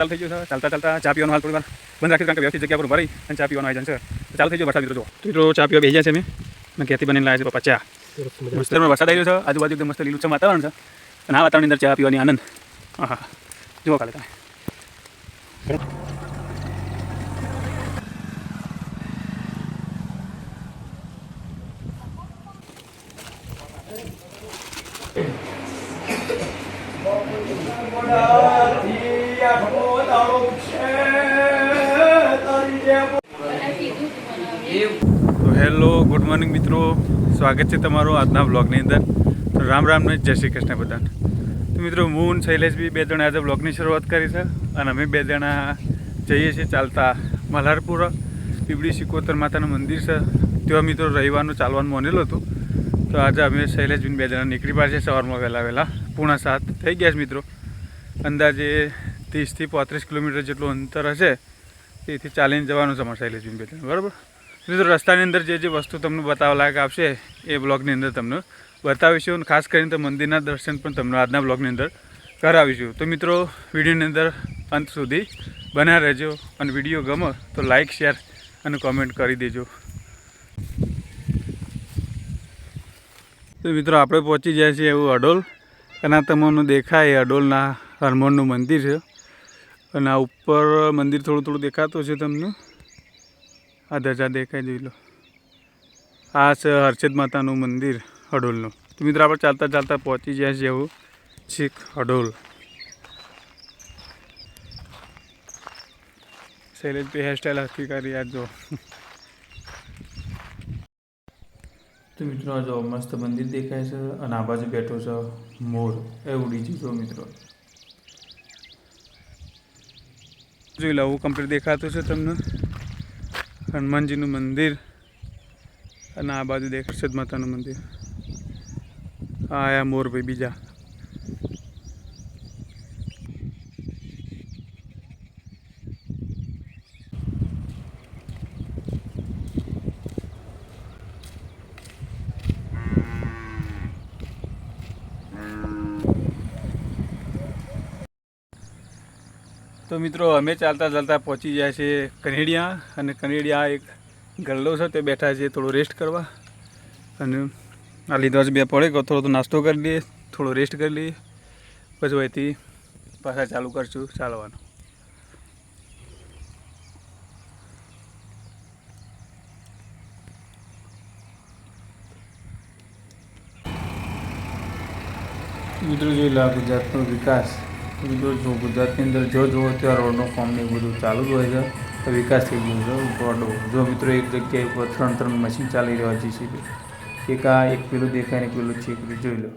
ચાલુ થઈ ગયું છે. ચાલતા ચાલતા ચા પીવાનું હાલ થોડી વાર. બંધ રાખી કારણ કે વ્યવસ્થિત જગ્યા પર ભરાઈ અને ચા પીવાનું આયોજન છે. ચાલુ થઈ ગયો વરસાદ મિત્રો જો મિત્રો ચા પીવા બેસી છે મેં અને ઘેરથી બનીને લાવ્યા છે પપ્પા ચા. મસ્ત વરસાદ આવી રહ્યો છે. આજુબાજુ એકદમ મસ્ત લીલું છે વાતાવરણ છે. અને આ વાતાવરણની અંદર ચા પીવાની આનંદ. હા હા જુઓ કાલે તમે. હેલો, ગુડ મોર્નિંગ મિત્રો. સ્વાગત છે તમારું આજના બ્લોગની અંદર. તો રામ રામને જય શ્રી કૃષ્ણ બધાને. તો મિત્રો, હું શૈલેષ બી બે જણા આજે બ્લોગની શરૂઆત કરી છે અને અમે બે જણા જઈએ છીએ ચાલતા મલ્હારપુર. પીપળી સિકોતર માતાનું મંદિર છે. ત્યાં મિત્રો રવિવારનું ચાલવાનું માનેલું હતું. તો આજે અમે શૈલેષબીન બે જણા નીકળી પાડીએ સવારમાં વહેલા વહેલા. પૂણા સાત થઈ ગયા છે મિત્રો. અંદાજે ત્રીસથી પાંત્રીસ કિલોમીટર જેટલું અંતર હશે. તેથી ચાલીને જવાનું છે અમારે શૈલેષબીન બે જણા. બરાબર? મિત્રો, રસ્તાની અંદર જે જે વસ્તુ તમને બતાવવા લાયક આપશે, એ બ્લોગની અંદર તમને બતાવીશું અને ખાસ કરીને તો મંદિરના દર્શન પણ તમને આજના બ્લોગની અંદર કરાવીશું. તો મિત્રો, વિડીયોની અંદર અંત સુધી બન્યા રહેજો અને વીડિયો ગમે તો લાઇક શેર અને કોમેન્ટ કરી દેજો. તો મિત્રો, આપણે પહોંચી જાય છે એવું અડોલ. આ તમને દેખાય અડોલના હનુમાનનું મંદિર છે. અને આ ઉપર મંદિર થોડું થોડું દેખાતું છે તમને. આ ધજા દેખાય જોઈ લો. આ છે હર્ષદ માતાનું મંદિર હડોલનું. તો મિત્રો આપણે ચાલતા ચાલતા પહોંચી જાય છે એવું છીક હડોલ. શૈલેષભાઈ હેરસ્ટાઈલ હકી કરી આ જો. તો મિત્રો આ જો મસ્ત મંદિર દેખાય છે અને આ બાજુ બેઠો છે મોર. એ ઉડી જજો મિત્રો. જોઈ લો કમ્પ્લીટ દેખાતું છે તમને. હનુમાનજીનું મંદિર અને આ બાજુ દેખ હર્ષદ માતાનું મંદિર. આ આયા મોરભાઈ બીજા. તો મિત્રો, અમે ચાલતા ચાલતા પહોંચી જાય છે કનેડિયા અને કનેડિયા એક ગલ્લો છે, તે બેઠા છે થોડો રેસ્ટ કરવા. અને આ લીધો જ બે પડે થોડો નાસ્તો કરી લઈએ, થોડો રેસ્ટ કરી લઈએ. પછી અહીંથી પાછા ચાલુ કરશું, ચાલવાનું. મિત્રો જોઈ લો ગુજરાતનો વિકાસ. મિત્રો જો ગુજરાતની અંદર જો જુઓ ત્યાં રોડનું કામ ને બધું ચાલુ જ હોય છે. તો વિકાસ થઈ ગયો છે. રોડ. જો મિત્રો એક જગ્યાએ ઉપર ત્રણ ત્રણ મશીન ચાલી રહ્યા જીસીબી એક આ, એક પેલું દેખાય ને પેલું ચીકરી જોઈ લો.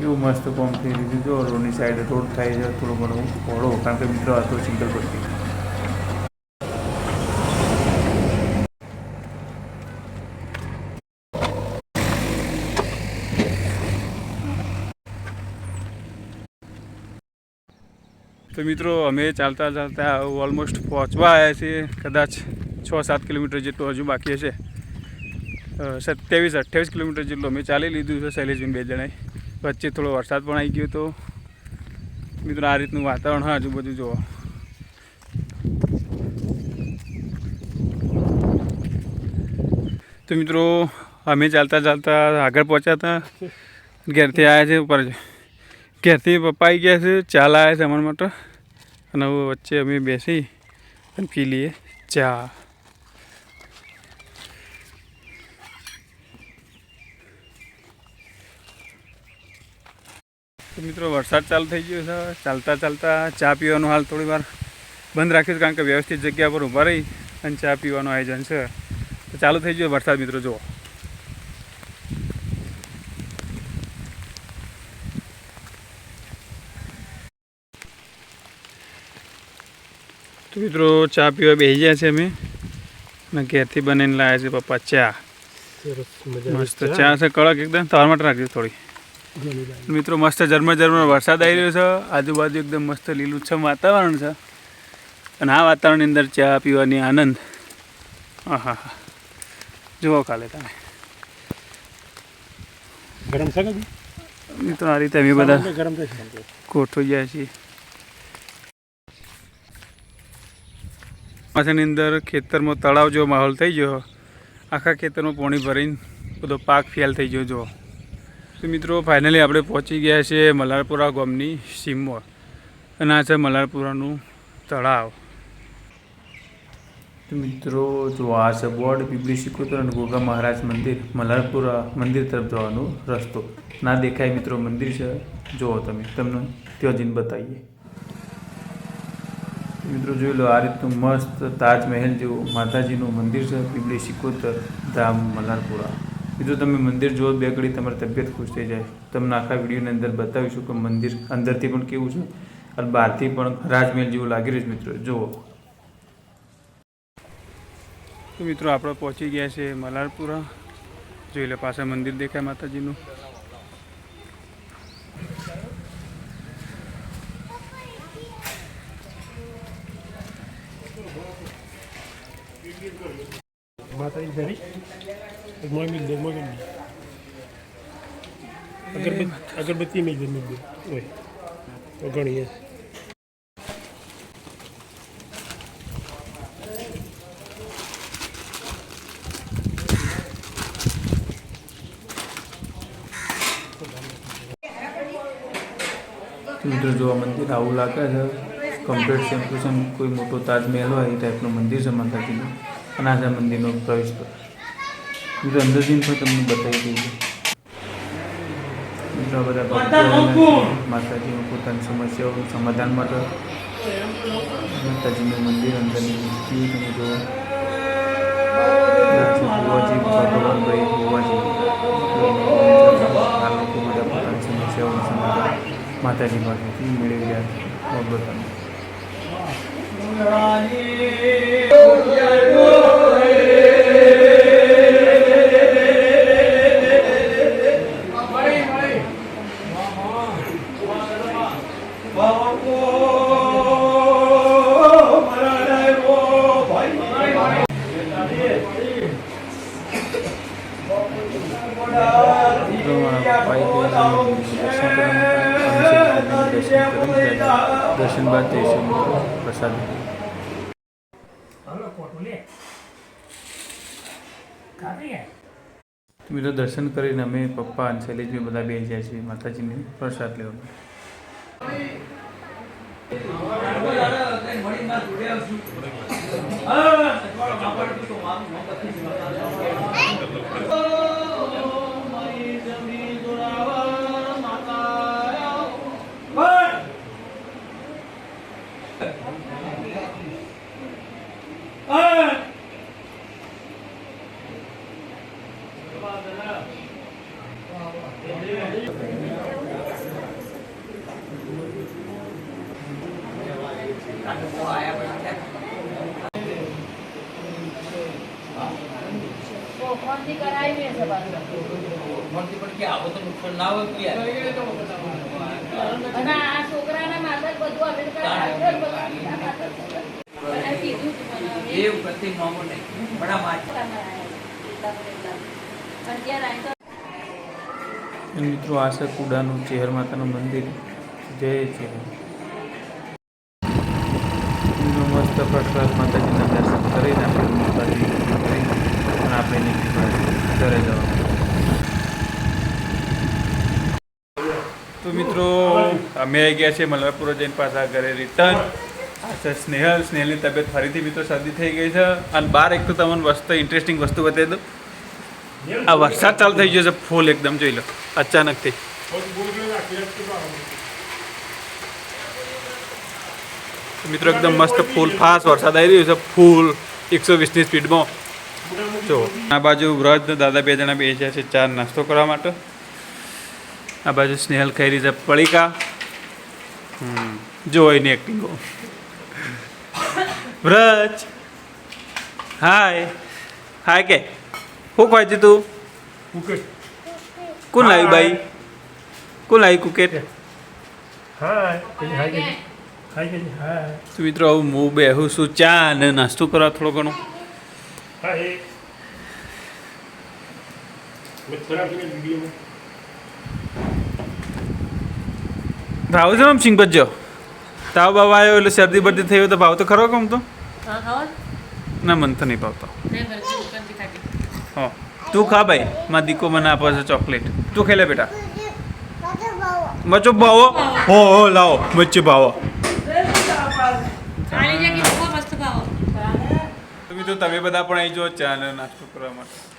એવું મસ્ત કામ થઈ રહ્યું છે. જો રોડની સાઈડ રોડ થાય છે, થોડો ઘણો પહોળો કારણ કે મિત્રો આ તો સિંગલ પટ્ટી. તો મિત્રો, અમે ચાલતા ચાલતા ઓલમોસ્ટ પહોંચવા આવ્યા છીએ. કદાચ છ સાત કિલોમીટર જેટલું હજુ બાકી હશે. સત્યાવીસ, અઠ્યાવીસ કિલોમીટર જેટલું અમે ચાલી લીધું છે શૈલેષભાઈ બે જણાએ. વચ્ચે થોડો વરસાદ પણ આવી ગયો તો. મિત્રો, આ રીતનું વાતાવરણ હા આજુ બધું જુઓ. તો મિત્રો, અમે ચાલતા ચાલતા આગળ પહોંચ્યા હતા. ઘેરથી આવ્યા છે, ઉપર ઘેરથી પપ્પા આવી ગયા છે, ચાલ આવ્યા છે અમારા માટે. અને વચ્ચે અમે બેસી અને પી લઈએ ચા. મિત્રો, વરસાદ ચાલુ થઈ ગયો છે. ચાલતા ચાલતા ચા પીવાનું હાલ થોડી વાર બંધ રાખ્યું કારણ કે વ્યવસ્થિત જગ્યા પર ઊભા રહી અને ચા પીવાનું આયોજન છે. તો ચાલુ થઈ ગયો વરસાદ મિત્રો, જુઓ. મિત્રો ચા પીવા બેસી ગયા છે અમે. અને ઘેરથી બનાવીને લાવ્યા છે પપ્પા ચા. મસ્ત ચા. છે કડક એકદમ તાર માટે રાખજો થોડી. મિત્રો મસ્ત ઝરમર ઝરમર વરસાદ આવી રહ્યો છે. આજુબાજુ એકદમ મસ્ત લીલુંછમ વાતાવરણ છે. અને આ વાતાવરણની અંદર ચા પીવાની આનંદ. હા હા હા જુઓ કાલે તમે. ગરમ છે મિત્રો આ રીતે અમે બધા ગરમ કોઠો ગયા છીએ. પાછળની અંદર ખેતરમાં તળાવ જેવો માહોલ થઈ ગયો. આખા ખેતરમાં પાણી ભરીને બધો પાક ફેલ થઈ ગયો, જુઓ. તો મિત્રો ફાઇનલી આપણે પહોંચી ગયા છીએ મલારપુરા ગામની સીમમાં. અને આ છે મલારપુરાનું તળાવ. મિત્રો જો આ છે બોર્ડ પીપળી સિકોતર અને ગોગા મહારાજ મંદિર. મલારપુરા મંદિર તરફ જવાનો રસ્તો. ના દેખાય મિત્રો, મંદિર છે. જુઓ તમે, તમને ત્યાં જઈને બતાવીએ. મિત્રો જોઈ લો, આ રીતનું મસ્ત તાજમહેલ જેવું માતાજીનું મંદિર છે, પીપળી સિકોતર ધામ મલારપુરા. મિત્રો તમે મંદિર જુઓ, બે ઘડી તમારી તબિયત ખુશ થઈ જાય. તમને આખા વિડીયોની અંદર બતાવીશું કે મંદિર અંદરથી પણ કેવું છે અને બહારથી પણ રાજમહેલ જેવું લાગી રહ્યું છે મિત્રો. જુઓ. તો મિત્રો આપણે પહોંચી ગયા છે મલારપુરા. જોઈ લે પાછળ મંદિર દેખાય માતાજીનું. માતાજી ધરી મોય મિલ દે મોય મિલ અગરબત્તી મિલ દે મિલ દે ઓય તો ઘણી છે તો મિત્રો, જો મંદિર આવું લાગે છે કમ્પ્લીટ સેમ ટુ સેમ કોઈ મોટો તાજમહેલ હોય એ ટાઈપનું મંદિર છે માતાજીનું. અને આ મંદિરનો પ્રવેશ મિત્રો અંદર જઈને પણ તમને બતાવી દઉં મિત્રો બધા ભક્તો માતાજીનું પોતાની સમસ્યાઓનું સમાધાન માટે માતાજીનું મંદિર અંદરની મૂર્તિ તમે જુઓ. ભુવાજી ભગવાનભાઈ ભુવાજી આ લોકો બધા પોતાની સમસ્યાઓનું સમાધાન માતાજી પાસેથી મેળવી રહ્યા છે. દર્શન બાદ જઈશું પ્રસાદ પ્રસાદ મિત્રો દર્શન કરીને અમે પપ્પા અને શૈલેષભાઈ બધા બે જાય છીએ માતાજીને પ્રસાદ લેવા માટે. ફોનથી કરાવી છે પાછું. અને આ છોકરાના માથે જ બધું અમે તો કાંઈ હાથે જ બધું આ માથે જ બધું. અને કીધું તું મને હવે. એવું પ્રત્યેક મામો નહીં પણ આ માછ છોકરામાં આયા. એટલા પર એટલા. પણ ત્યાં રાઈ તો અને મિત્રો આ કુડાનું ચેહર માતાનું મંદિર જય ચેહર મસ્ત માતાજીના દર્શન કરીને આપણે માતાજી કરી અને આપણે નીકળી પડે ઘરે જવા. તો મિત્રો, અમે આવી ગયા છીએ મલરપુરા જઈને પાછા ઘરે રિટર્ન આ સ્નેહલ, સ્નેહલની તબિયત ફરીથી મિત્રો શરદી થઈ ગઈ છે. અને બાર એક તો તમને વસ્તુ ઇન્ટરેસ્ટિંગ વસ્તુ બતાવી દઉં. આ વરસાદ ચાલુ થઈ ગયો છે, ફૂલ એકદમ જોઈ લો. અચાનકથી. મિત્રો એકદમ મસ્ત ફૂલ ફાસ્ટ વરસાદ આવી રહ્યો છે ફૂલ એકસો વીસની સ્પીડમાં. જો આ બાજુ વ્રજ દાદા બે જણા બેસ્યા છે ચાર નાસ્તો કરવા માટે. આ બાજુ સ્નેહલ ખાઈ રહી છે પડીકા. હમ જો એની એક્ટિંગો વ્રજ હાય. હાય કે? શું છે તું? કોણ લાવ્યું બાઈ કોણ લાવ્યું કુકેટ? હાય. હાય ખાઈ ગઈ હા તો મિત્રો હું બેહું છું ચા અને નાસ્તો કરવા થોડો ઘણો. ભાવ છે આમ સિંગભજો તાવ બાવ આવ્યો એટલે શરદી બરદી થઈ હોય તો ભાવ તો ખરો કમ તો? ના મન તો નહીં ભાવતો. હા. તું ખા ભાઈ માં દીકો મને આપે છે ચોકલેટ. તું ખાઈ લે બેટા. મચો ભાવો? હો હો લાવો મચ્છી ભાવો. તો તમે બધા પણ અહીં જો ચા અને નાસ્તો કરવા માટે.